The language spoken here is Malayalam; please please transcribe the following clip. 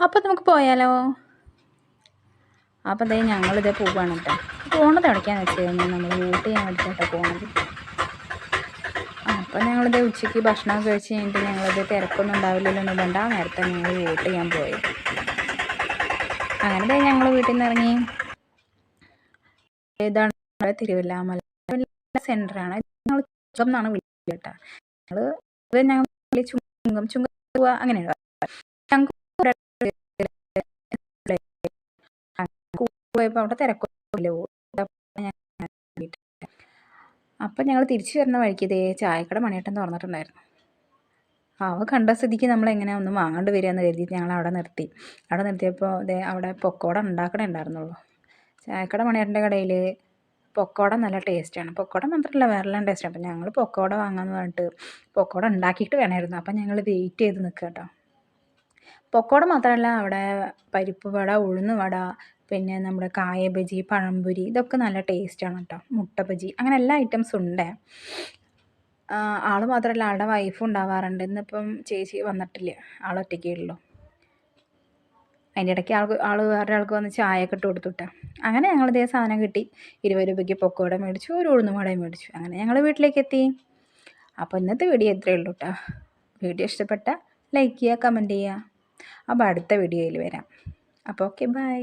അപ്പോൾ നമുക്ക് പോയാലോ? അപ്പോൾ അതേ ഞങ്ങളിതേ പോവാണ് കേട്ടോ പോണത് എവിടേക്കാന്ന് വെച്ച് കഴിഞ്ഞാൽ നമ്മൾ ഊട്ടി ചെയ്യാൻ വേണ്ടിയിട്ടാണ് പോണത്. അപ്പോൾ ഞങ്ങളിത് ഉച്ചയ്ക്ക് ഭക്ഷണമൊക്കെ കഴിച്ച് കഴിഞ്ഞിട്ട് ഞങ്ങളിത് തിരക്കൊന്നും ഉണ്ടാവില്ലല്ലോ എന്ന് കണ്ട ആ നേരത്തെ ഞങ്ങൾ വോട്ട് ചെയ്യാൻ പോയി. അങ്ങനെ ഞങ്ങൾ വീട്ടിൽ നിന്ന് ഇറങ്ങി. ഏതാണ് തിരുവല്ലാമല. സെന്ററാണ് ഞങ്ങൾ ചുങ്കം എന്നാണ് വിളിക്കുക കേട്ടോ. ഞങ്ങൾ ഞങ്ങൾ ചുങ്കം ചുങ്കം അങ്ങനെയാണ് ഞങ്ങൾക്ക് പോയപ്പോൾ അവിടെ തിരക്കൊന്നുമില്ല. അപ്പം ഞങ്ങൾ തിരിച്ചു വരുന്ന വഴിക്ക് ഇതേ ചായക്കട മണിയേട്ടൻ തുറന്നിട്ടുണ്ടായിരുന്നു. അവ കണ്ട സ്ഥിതിക്ക് നമ്മൾ എങ്ങനെ ഒന്നും വാങ്ങാണ്ട് വരികയെന്ന് കരുതിയിട്ട് ഞങ്ങൾ അവിടെ നിർത്തി. അവിടെ നിർത്തിയപ്പോൾ ഇതേ അവിടെ പൊക്കോട ഉണ്ടാക്കണേ ഉണ്ടായിരുന്നുള്ളൂ. ചായക്കട മണിയേട്ടന്റെ കടയിൽ പൊക്കോട നല്ല ടേസ്റ്റാണ് പൊക്കോട മാത്രമല്ല വേറെല്ലാം ടേസ്റ്റാണ് അപ്പം ഞങ്ങൾ പൊക്കോട വാങ്ങാമെന്ന് പറഞ്ഞിട്ട് പൊക്കോട ഉണ്ടാക്കിയിട്ട് വേണമായിരുന്നു അപ്പം ഞങ്ങൾ വെയിറ്റ് ചെയ്ത് നിൽക്കുക കേട്ടോ പൊക്കോട മാത്രമല്ല അവിടെ പരിപ്പ് വട ഉഴുന്ന് വട പിന്നെ നമ്മുടെ കായ ബജി പഴംപൊരി ഇതൊക്കെ നല്ല ടേസ്റ്റാണ് കേട്ടോ മുട്ട ബജി അങ്ങനെ എല്ലാ ഐറ്റംസും ഉണ്ട്. ആൾ മാത്രമല്ല ആളുടെ വൈഫും ഉണ്ടാവാറുണ്ട്. ഇന്നിപ്പം ചേച്ചി വന്നിട്ടില്ല. ആൾ ഒറ്റയ്ക്കേ ഉള്ളൂ. അതിന്റെ ഇടയ്ക്ക് ആൾക്ക് ആൾ വേറെ ആൾക്ക് വന്ന് ചായയൊക്കെ ഇട്ട് കൊടുത്തുട്ടാ അങ്ങനെ ഞങ്ങൾ ഇതേ സാധനം കിട്ടി. ഇരുപത് രൂപയ്ക്ക് പൊക്കോട മേടിച്ചു ഒരു ഉഴുന്നുവടയും മേടിച്ചു. അങ്ങനെ ഞങ്ങൾ വീട്ടിലേക്ക് എത്തി. അപ്പോൾ ഇന്നത്തെ വീഡിയോ ഇത്രയേ ഉള്ളൂ കേട്ടോ വീഡിയോ ഇഷ്ടപ്പെട്ട ലൈക്ക് ചെയ്യുക കമന്റ് ചെയ്യുക. അപ്പോൾ അടുത്ത വീഡിയോയിൽ വരാം. അപ്പോൾ ഓക്കെ ബൈ.